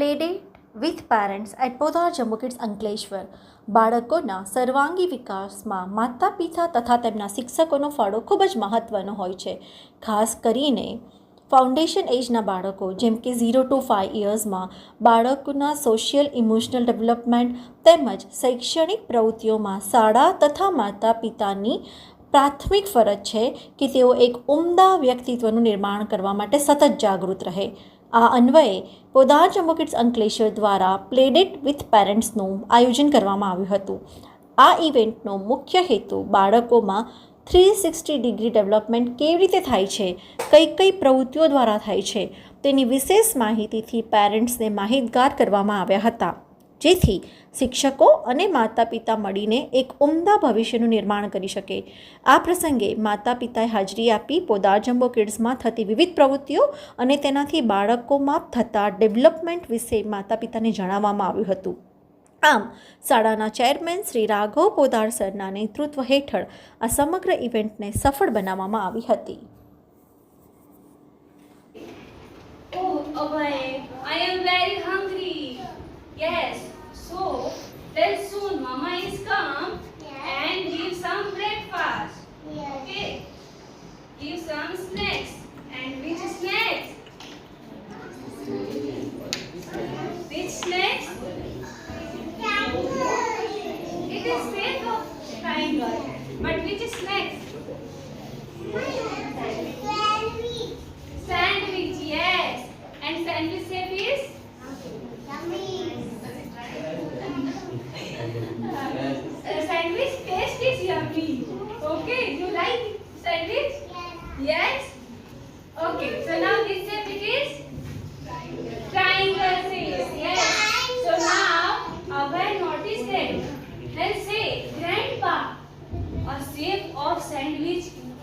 Playdate with parents at Podar Jumbo kids Ankleshwar બાળકોના સર્વાંગી વિકાસમાં માતા પિતા તથા તેમના શિક્ષકોનો ફાળો ખૂબ જ મહત્ત્વનો હોય છે. ખાસ કરીને ફાઉન્ડેશન એજના બાળકો, જેમ કે ઝીરો ટુ ફાઇવ ઇયર્સમાં બાળકોના સોશિયલ ઇમોશનલ ડેવલપમેન્ટ તેમજ શૈક્ષણિક પ્રવૃત્તિઓમાં શાળા તથા માતા પિતાની પ્રાથમિક ફરજ છે કે તેઓ એક ઉમદા વ્યક્તિત્વનું નિર્માણ કરવા માટે સતત જાગૃત રહે. આ અન્વયે પોદાર જમ્મુ કિડ્સ અંકલેશ્વર દ્વારા પ્લેડેટ વિથ પેરેન્ટ્સનું આયોજન કરવામાં આવ્યું હતું. આ ઇવેન્ટનો મુખ્ય હેતુ બાળકોમાં થ્રી સિક્સટી ડિગ્રી ડેવલપમેન્ટ કેવી રીતે થાય છે કઈ કઈ પ્રવૃત્તિઓ દ્વારા થાય છે, તેની વિશેષ માહિતીથી પેરેન્ટ્સને માહિતગાર કરવામાં આવ્યા હતા. જેથી શિક્ષકો અને માતા પિતા મળીને એક ઉમદા ભવિષ્યનું નિર્માણ કરી શકે. આ પ્રસંગે માતા પિતાએ હાજરી આપી પોદાર જમ્બો કિડ્સમાં થતી વિવિધ પ્રવૃત્તિઓ અને તેનાથી બાળકોમાં થતા ડેવલપમેન્ટ વિશે માતા પિતાને જણાવવામાં આવ્યું હતું. આમ શાળાના ચેરમેન શ્રી રાઘવ પોદાર સરના નેતૃત્વ હેઠળ આ સમગ્ર ઇવેન્ટને સફળ બનાવવામાં આવી હતી. Oh, Abhay, I am very hungry. Yes, triangle. But which snacks? Sandwich, yes. And sandwich shape is? Uh, sandwich taste is yummy. Okay, you like sandwich?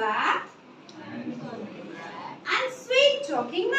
And sweet talking man.